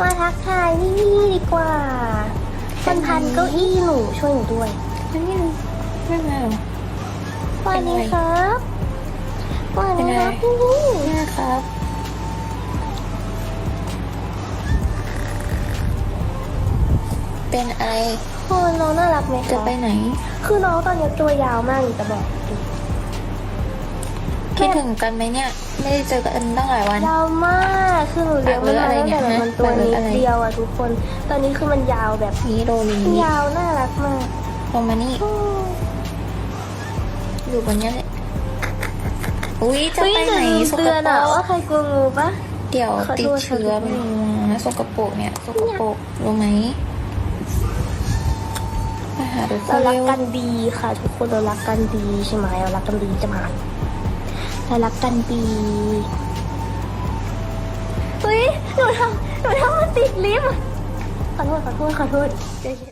มาทักทายพี่พี่ดีกว่าคนพันเก้าอี้หนูช่วยหนูด้วยไม่ไม่มาหรอสวัสดีครับสวัสดีครับเป็นไงพี่พี่แม่ครับเป็นอะไรคนน้องน่ารักไหมจะคะไปไหน คือน้องตอนนี้ตัวยาวมากจะบอกคิดถึงกันไหมเนี่ย ไม่ได้เจอกันตั้งหลายวันยาวมากคือหนูเลี้ยงมันมาตั้งแต่แบบมัน ตัวนิดเดียวอะทุกคน ตอนนี้คือมันยาวแบบนี่โรลียาวน่ารักมากลงมานี่อืมอยู่บนเนี้ยแหละอุ้ยจะเฮ้ยไปไหนหนูสเตืกอนปรอะกว่าใครกลัวงูปะเดี๋ยวขอติดโทษเชื้อค่ะไม่รู้นะสกปรกเนี่ยสกปรกรู้ไหมมาหาดูคเรานรักเร็วกันดีค่ะ ทุกคนเรารักกันดีใช่ไหมเรารักกันดีจะมาเรารักกันดี ติดลิฟต์ขอโทษขอโทษขอโทษ